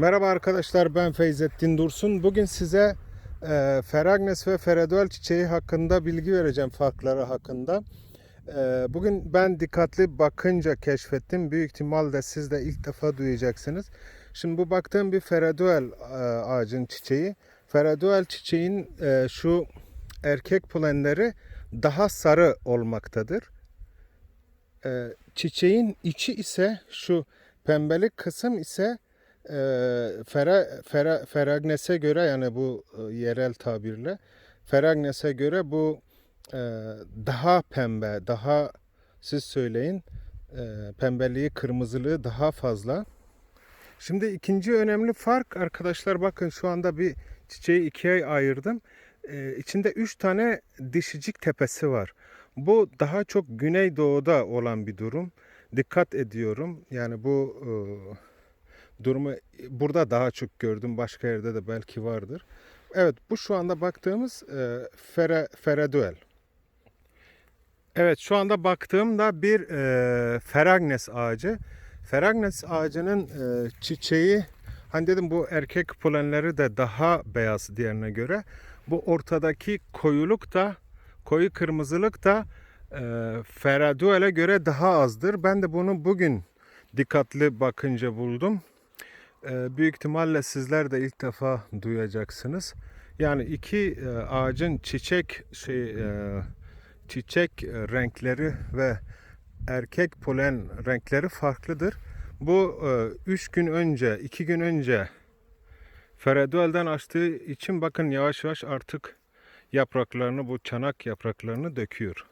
Merhaba arkadaşlar ben Feyzettin Dursun. Bugün size e, Feragnes ve Fereduel çiçeği hakkında bilgi vereceğim farkları hakkında. E, bugün ben dikkatli bakınca keşfettim. Büyük ihtimalle siz de ilk defa duyacaksınız. Şimdi bu baktığım bir Fereduel e, ağacın çiçeği. Fereduel çiçeğin e, şu erkek polenleri daha sarı olmaktadır. E, çiçeğin içi ise şu pembelik kısım ise e, Fera, Fera, Feragnes'e göre yani bu e, yerel tabirle Feragnes'e göre bu e, daha pembe, daha siz söyleyin e, pembeliği, kırmızılığı daha fazla. Şimdi ikinci önemli fark arkadaşlar bakın şu anda bir çiçeği ikiye ayırdım. E, içinde üç tane dişicik tepesi var. Bu daha çok güneydoğuda olan bir durum. Dikkat ediyorum. Yani bu e, durumu burada daha çok gördüm. Başka yerde de belki vardır. Evet bu şu anda baktığımız e, Fere, Fereduel. Evet şu anda baktığımda bir e, Feragnes ağacı. Feragnes ağacının e, çiçeği hani dedim bu erkek polenleri de daha beyaz diğerine göre. Bu ortadaki koyuluk da koyu kırmızılık da e, Feraduel'e göre daha azdır. Ben de bunu bugün dikkatli bakınca buldum. Büyük ihtimalle sizler de ilk defa duyacaksınız. Yani iki ağacın çiçek şey çiçek renkleri ve erkek polen renkleri farklıdır. Bu 3 gün önce, 2 gün önce Feraduel'den açtığı için bakın yavaş yavaş artık yapraklarını bu çanak yapraklarını döküyor.